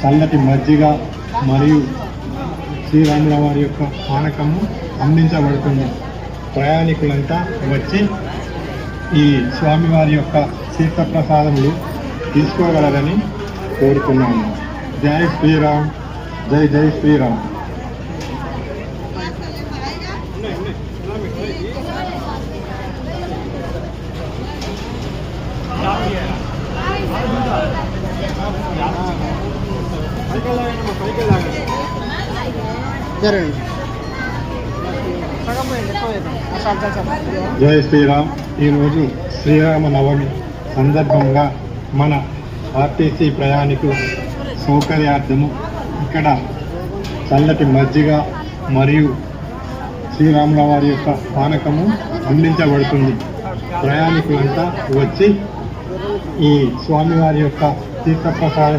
చల్లటి మజ్జిగ మరియు శ్రీరాముల వారి యొక్క పానకము అందించబడుతుంది ప్రయాణికులంతా వచ్చి ఈ స్వామివారి యొక్క తీర్థప్రసాదములు తీసుకోగలరని కోరుతున్నాము. జై శ్రీరామ్ జై జై శ్రీరామ్. జై శ్రీరామ్. ఈరోజు శ్రీరామ నవమి సందర్భంగా మన ఆర్టీసీ ప్రయాణికుల సౌకర్యార్థము ఇక్కడ చల్లటి మజ్జిగ మరియు శ్రీరాముల వారి యొక్క పానకము అందించబడుతుంది. ప్రయాణికులంతా వచ్చి ఈ స్వామివారి యొక్క తీర్థప్రసాద